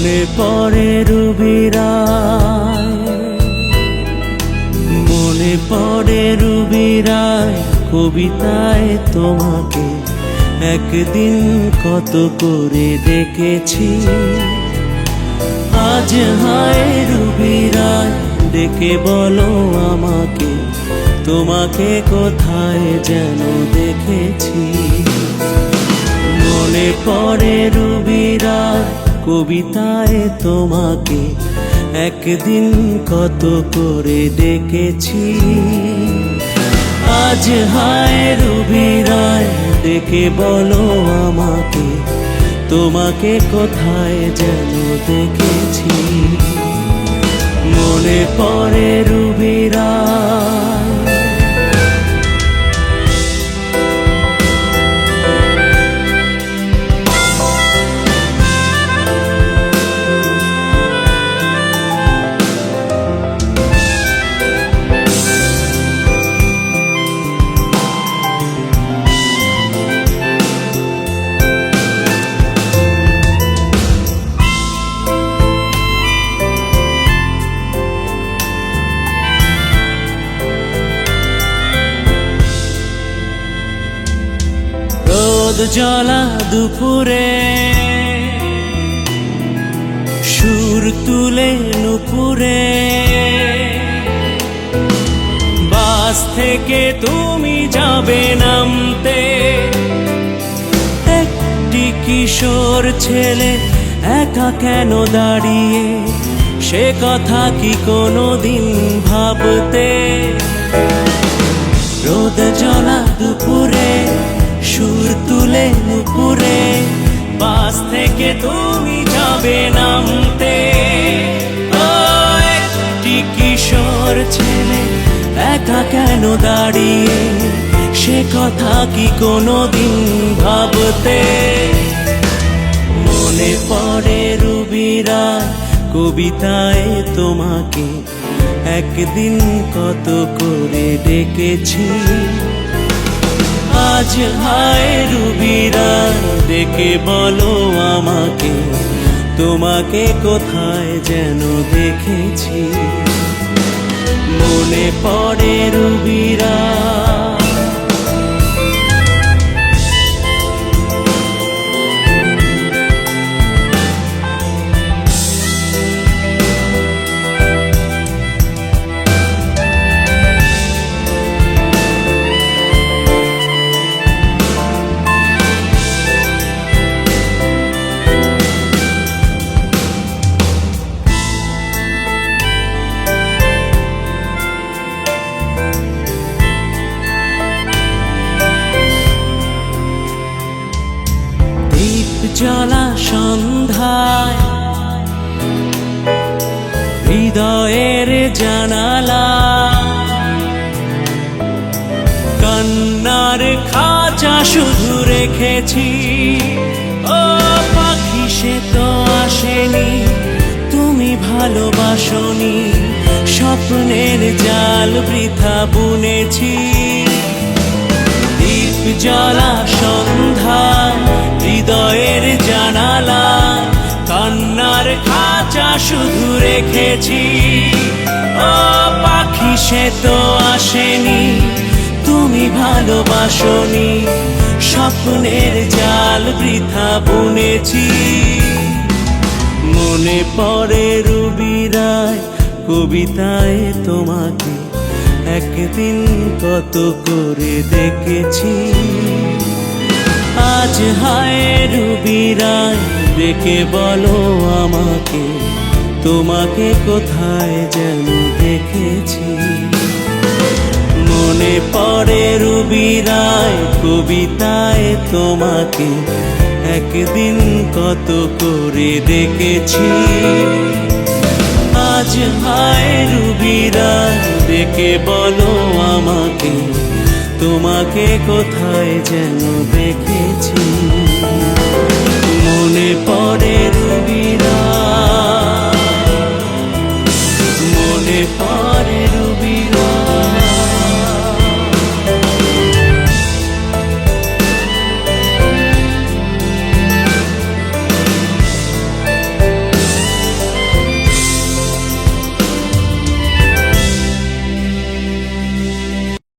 মনে পড়ে রুবিরায়। মনে পড়ে রুবিরায় কবিতায় তোমাকে একদিন কত করে দেখেছি। আজ হায় রুবিরায়, ডেকে বলো আমাকে, তোমাকে কোথায় যেন দেখেছি। মনে পড়ে রুবিরা কবিতায় তোমাকে একদিন কত করে ডেকেছি আজ হায় রুবিরায় ডেকে বলো আমাকে, তোমাকে কোথায় যেন দেখেছি। মনে পড়ে রুবিরা জ্বলা দুপুরে। সুর তুলে নুপুরে। বাস থেকে তুমি যাবে নামতে। একটি কিশোর ছেলে একা কেন দাঁড়িয়ে? সে কথা কি কোনো দিন ভাবতে? রোদ জলা দুপুরে। সুর তুলে নুপুরে বাস থেকে তুমি যাবে নামতে। একটি কিশোর ছেলে একা কেন দাঁড়িয়ে? সে কথা কি কোনো দিন ভাবতে? মনে পড়ে রুবিরা কবিতায় তোমাকে। একদিন কত করে ডেকেছি। আজ হায় রুবিরা ডেকে বলো আমাকে তোমাকে কোথায় যেন দেখেছি। মনে পড়ে রুবিরা জ্বলা সন্ধ্যায়। হৃদয়ের জানালা। কন্নার খাঁচা শুধু রেখেছি। ও পাখি, সে তো আসেনি। তুমি ভালোবাসনি। স্বপ্নের জাল বৃথা বুনেছি। দীপ জ্বলা খাঁচা শুধু রেখেছি। ও পাখি, সে তো আসেনি। তুমি ভালোবাসনি। স্বপ্নের জাল বৃথা বুনেছি। মনে পড়ে রুবিরায় কবিতায় তোমাকে। একদিন কত করে দেখেছি। আজ হায় রুবিরায় ডেকে বলো আমাকে, তোমাকে কোথায় যেন দেখেছি। মনে পড়ে রুবিরায় কবিতায় তোমাকে, একদিন কত করে দেখেছি। আজ হায় রুবিরা ডেকে বলো আমাকে, তোমাকে কোথায় যেন দেখেছি। মনে